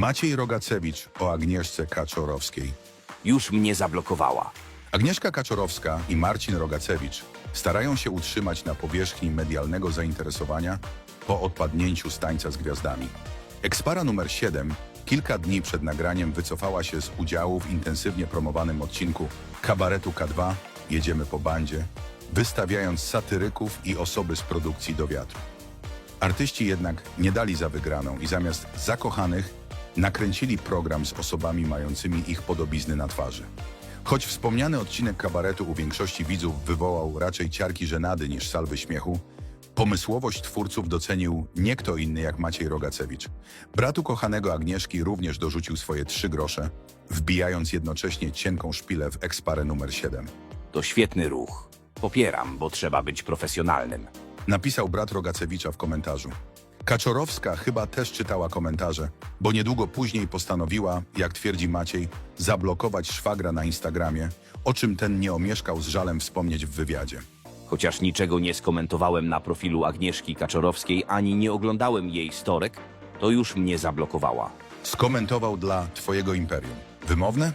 Maciej Rogacewicz o Agnieszce Kaczorowskiej. Już mnie zablokowała. Agnieszka Kaczorowska i Marcin Rogacewicz starają się utrzymać na powierzchni medialnego zainteresowania po odpadnięciu z tańca z gwiazdami. Ekspara numer 7 kilka dni przed nagraniem wycofała się z udziału w intensywnie promowanym odcinku Kabaretu K2 Jedziemy po bandzie, wystawiając satyryków i osoby z produkcji do wiatru. Artyści jednak nie dali za wygraną i zamiast zakochanych nakręcili program z osobami mającymi ich podobizny na twarzy. Choć wspomniany odcinek kabaretu u większości widzów wywołał raczej ciarki żenady niż salwy śmiechu, pomysłowość twórców docenił nie kto inny jak Maciej Rogacewicz. Brat ukochanego Agnieszki również dorzucił swoje trzy grosze, wbijając jednocześnie cienką szpilę w eksparę numer 7. To świetny ruch. Popieram, bo trzeba być profesjonalnym. Napisał brat Rogacewicza w komentarzu. Kaczorowska chyba też czytała komentarze, bo niedługo później postanowiła, jak twierdzi Maciej, zablokować szwagra na Instagramie, o czym ten nie omieszkał z żalem wspomnieć w wywiadzie. Chociaż niczego nie skomentowałem na profilu Agnieszki Kaczorowskiej ani nie oglądałem jej storek, to już mnie zablokowała. Skomentował dla Twojego imperium. Wymowne?